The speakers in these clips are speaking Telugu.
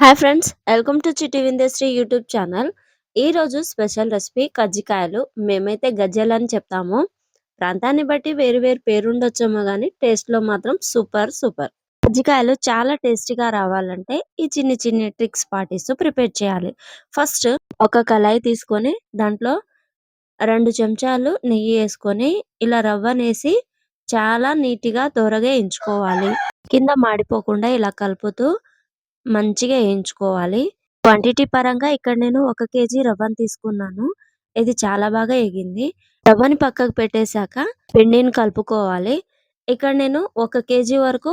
హాయ్ ఫ్రెండ్స్ వెల్కమ్ టు చిటి ఇండస్ట్రీ యూట్యూబ్ ఛానల్ ఈ రోజు స్పెషల్ రెసిపీ కజ్జికాయలు. మేమైతే గజ్జలు అని చెప్తాము. ప్రాంతాన్ని బట్టి వేరు వేరు పేరుండొచ్చేమో కానీ టేస్ట్లో మాత్రం సూపర్ సూపర్ కజ్జికాయలు చాలా టేస్టీగా రావాలంటే ఈ చిన్ని చిన్ని ట్రిక్స్ పాటిస్తూ ప్రిపేర్ చేయాలి. ఫస్ట్ ఒక కళాయి తీసుకొని దాంట్లో రెండు చెంచాలు నెయ్యి వేసుకొని ఇలా రవ్వనేసి చాలా నీట్గా దోరగా ఎంచుకోవాలి. కింద మాడిపోకుండా ఇలా కలుపుతూ మంచిగా వేయించుకోవాలి. క్వాంటిటీ పరంగా ఇక్కడ నేను ఒక కేజీ రవ్వను తీసుకున్నాను. ఇది చాలా బాగా ఎగింది రవ్వని పక్కకు పెట్టేశాక పిండిని కలుపుకోవాలి. ఇక్కడ నేను ఒక కేజీ వరకు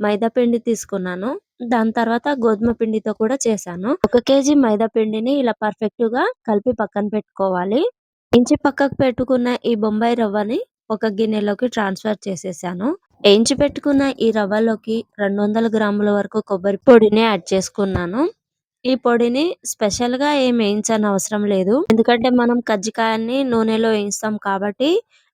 మైదా పిండి తీసుకున్నాను. దాని తర్వాత గోధుమ పిండితో కూడా చేశాను. ఒక కేజీ మైదా పిండిని ఇలా పర్ఫెక్ట్గా కలిపి పక్కన పెట్టుకోవాలి. ఇంచి పక్కకు పెట్టుకున్న ఈ బొంబాయి రవ్వని ఒక గిన్నెలోకి ట్రాన్స్ఫర్ చేసేసాను. వేయించి పెట్టుకున్న ఈ రవ్వలోకి రెండు వందల గ్రాముల వరకు కొబ్బరి పొడిని యాడ్ చేసుకున్నాను. ఈ పొడిని స్పెషల్గా ఏం వేయించని అవసరం లేదు. ఎందుకంటే మనం కజ్జికాయని నూనెలో వేయిస్తాం కాబట్టి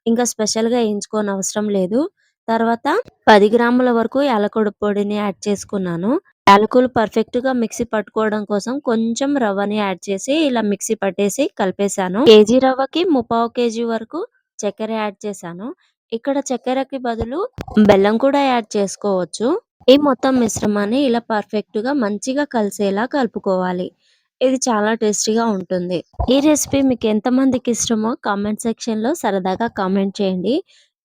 ఇంకా స్పెషల్గా వేయించుకోని అవసరం లేదు. తర్వాత పది గ్రాముల వరకు యాలకుడి పొడిని యాడ్ చేసుకున్నాను. యాలకులు పర్ఫెక్ట్గా మిక్సీ పట్టుకోవడం కోసం కొంచెం రవ్వని యాడ్ చేసి ఇలా మిక్సీ పట్టేసి కలిపేశాను. కేజీ రవ్వకి ముప్పావు కేజీ వరకు చక్కెర యాడ్ చేశాను. ఇక్కడ చక్కెరకి బదులు బెల్లం కూడా యాడ్ చేసుకోవచ్చు. ఈ మొత్తం మిశ్రమాన్ని ఇలా పర్ఫెక్ట్గా మంచిగా కలిసేలా కలుపుకోవాలి. ఇది చాలా టేస్టీగా ఉంటుంది. ఈ రెసిపీ మీకు ఎంత మందికి ఇష్టమో కామెంట్ సెక్షన్లో సరదాగా కామెంట్ చేయండి.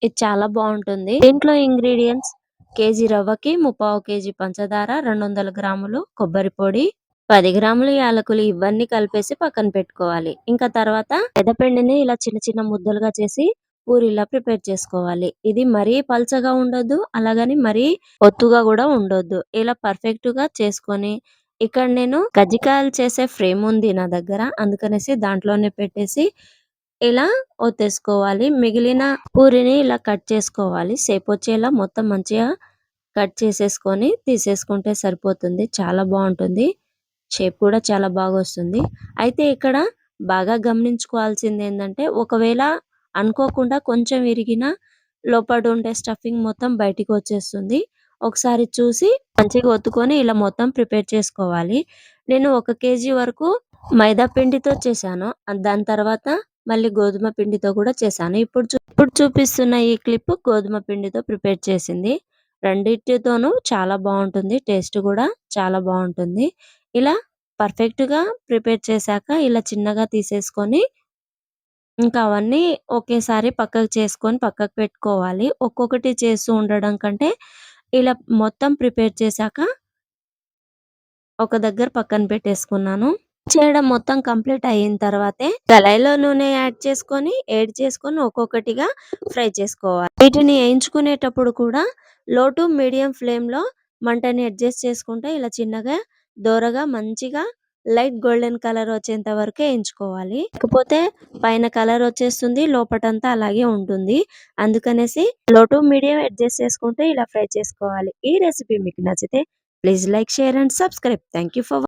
ఇది చాలా బాగుంటుంది. దీంట్లో ఇంగ్రీడియంట్స్ కేజీ రవ్వకి ముప్పావు కేజీ పంచదార రెండు వందల గ్రాములు కొబ్బరి పొడి పది గ్రాములు యాలకులు ఇవన్నీ కలిపేసి పక్కన పెట్టుకోవాలి. ఇంకా తర్వాత పెద్దపిండిని ఇలా చిన్న చిన్న ముద్దలుగా చేసి పూరిలా ప్రిపేర్ చేసుకోవాలి. ఇది మరీ పల్చగా ఉండొద్దు అలాగని మరీ ఒత్తుగా కూడా ఉండొద్దు. ఇలా పర్ఫెక్ట్గా చేసుకొని ఇక్కడ నేను కజ్జికాయలు చేసే ఫ్రేమ్ ఉంది నా దగ్గర అందుకనేసి దాంట్లోనే పెట్టేసి ఇలా ఒత్తేసుకోవాలి. మిగిలిన పూరిని ఇలా కట్ చేసుకోవాలి. సేపు వచ్చేలా మొత్తం మంచిగా కట్ చేసేసుకొని తీసేసుకుంటే సరిపోతుంది. చాలా బాగుంటుంది. షేప్ కూడా చాలా బాగా వస్తుంది. అయితే ఇక్కడ బాగా గమనించుకోవాల్సింది ఏంటంటే ఒకవేళ అనుకోకుండా కొంచెం విరిగిన లోపల ఉండే స్టఫింగ్ మొత్తం బయటికి వచ్చేస్తుంది. ఒకసారి చూసి మంచిగా ఒత్తుకొని ఇలా మొత్తం ప్రిపేర్ చేసుకోవాలి. నేను ఒక కేజీ వరకు మైదా పిండితో చేశాను. దాని తర్వాత మళ్ళీ గోధుమ పిండితో కూడా చేశాను. ఇప్పుడు ఇప్పుడు చూపిస్తున్న ఈ క్లిప్ గోధుమ పిండితో ప్రిపేర్ చేసింది. రెండింటితోనూ చాలా బాగుంటుంది. టేస్ట్ కూడా చాలా బాగుంటుంది. ఇలా పర్ఫెక్ట్గా ప్రిపేర్ చేశాక ఇలా చిన్నగా తీసేసుకొని ఇంకా అవన్నీ ఒకేసారి పక్కకు చేసుకొని పక్కకు పెట్టుకోవాలి. ఒక్కొక్కటి చేస్తూ ఉండడం కంటే ఇలా మొత్తం ప్రిపేర్ చేశాక ఒక దగ్గర పక్కన పెట్టేసుకున్నాను. చేయడం మొత్తం కంప్లీట్ అయిన తర్వాతే కళాయిలో నూనె యాడ్ చేసుకొని యాడ్ చేసుకొని ఒక్కొక్కటిగా ఫ్రై చేసుకోవాలి. వీటిని వేయించుకునేటప్పుడు కూడా లో టు మీడియం ఫ్లేమ్లో మంటని అడ్జస్ట్ చేసుకుంటే ఇలా చిన్నగా దోరగా మంచిగా లైట్ గోల్డెన్ కలర్ వచ్చేంత వరకు ఎంచుకోవాలి. లేకపోతే పైన కలర్ వచ్చేస్తుంది లోపటంతా అలాగే ఉంటుంది. అందుకనేసి లో టు మీడియం అడ్జస్ట్ చేసుకుంటే ఇలా ఫ్రై చేసుకోవాలి. ఈ రెసిపీ మీకు నచ్చితే please like share and subscribe. Thank for